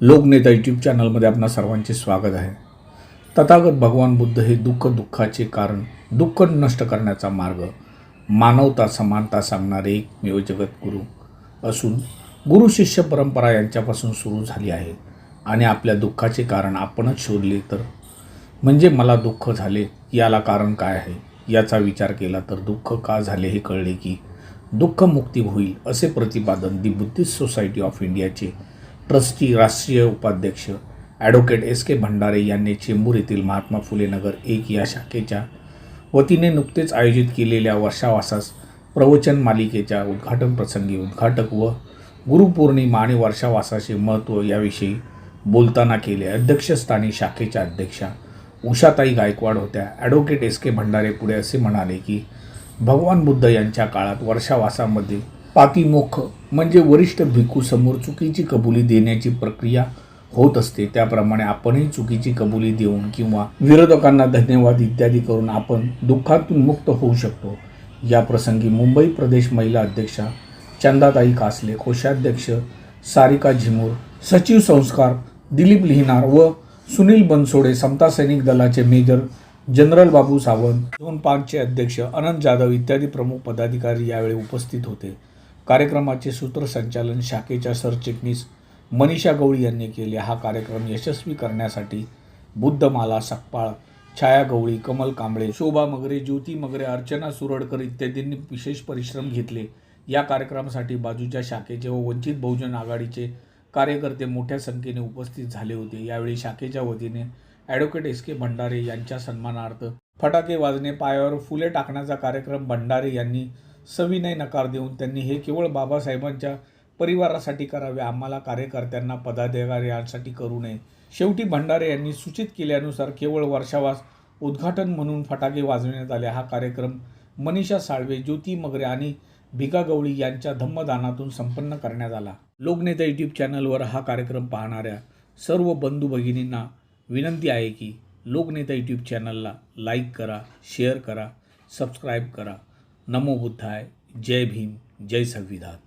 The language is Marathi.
लोकनेता यूट्यूब चॅनलमध्ये आपणा सर्वांचे स्वागत आहे. तथागत भगवान बुद्ध हे दुःख दुःखाचे कारण दुःख नष्ट करण्याचा मार्ग मानवता समानता सांगणारे एकमेव जगद्गुरू असून गुरु शिष्य परंपरा यांच्यापासून सुरू झाली आहे आणि आपल्या दुःखाचे कारण आपणच शोधले तर? म्हणजे मला दुःख झाले याला कारण काय आहे? याचा विचार केला तर दुःख का झाले हे कळले की दुःख मुक्ती होईल असे प्रतिपादन दी बुद्धिस्ट सोसायटी ऑफ इंडियाचे ट्रस्टी राष्ट्रीय उपाध्यक्ष ॲडव्होकेट एस के भंडारे यांनी चेंबूर येथील महात्मा फुले नगर एक या शाखेच्या वतीने नुकतेच आयोजित केलेल्या वर्षावासास प्रवचन मालिकेच्या उद्घाटन प्रसंगी उद्घाटक व गुरुपौर्णिमा आणि वर्षावासाचे महत्त्व याविषयी बोलताना केले. अध्यक्षस्थानी शाखेच्या अध्यक्षा उषाताई गायकवाड होत्या. ॲडव्होकेट एस के भंडारे पुढे असे म्हणाले की भगवान बुद्ध यांच्या काळात वर्षावासामध्ये पातिमोक्ष म्हणजे वरिष्ठ भिक्खू समोर चुकीची कबुली देण्याची प्रक्रिया होत असते. त्याप्रमाणे आपणही चुकीची कबुली देऊन किंवा विरोधकांना धन्यवाद इत्यादी करून आपण दुःखातून मुक्त होऊ शकतो. या प्रसंगी मुंबई प्रदेश महिला अध्यक्षा चंदाताई कासले कोषाध्यक्ष सारिका झिमूर सचिव संस्कार दिलीप लिहिनार व सुनील बनसोडे समता सैनिक दलाचे मेजर जनरल बाबू सावंत दोन पाचचे अध्यक्ष अनंत जाधव इत्यादी प्रमुख पदाधिकारी यावेळी उपस्थित होते. कार्यक्रमाचे सूत्रसंचालन शाखेच्या सरचिटणीस मनीषा गवळी यांनी केले. हा कार्यक्रम यशस्वी करण्यासाठी बुद्धमाला सकपाळ छाया गवळी कमल कांबळे शोभा मगरे ज्योती मगरे अर्चना सुरडकर इत्यादींनी विशेष परिश्रम घेतले. या कार्यक्रमासाठी बाजूच्या शाखेचे व वंचित बहुजन आघाडीचे कार्यकर्ते मोठ्या संख्येने उपस्थित झाले होते. यावेळी शाखेच्या वतीने ॲडव्होकेट एस के भंडारे यांच्या सन्मानार्थ फटाके वाजणे पायावर फुले टाकण्याचा कार्यक्रम भंडारे यांनी सविनय नकार देऊन त्यांनी हे केवळ बाबासाहेबांच्या परिवारासाठी करावे. आम्हाला कार्यकर्त्यांना पदाधिकाऱ्यांसाठी करू नये. शेवटी भंडारे यांनी सूचित केल्यानुसार केवळ वर्षावास उद्घाटन म्हणून फटाके वाजवण्यात आले. हा कार्यक्रम मनीषा साळवे ज्योती मगरे आणि भिका गवळी यांच्या धम्मदानातून संपन्न करण्यात आला. लोकनेता यूट्यूब चॅनलवर हा कार्यक्रम पाहणाऱ्या सर्व बंधू भगिनींना विनंती आहे की लोकनेता यूट्यूब चॅनलला लाईक करा शेअर करा सबस्क्राईब करा. नमो बुद्धाय जय भीम जय संविधान.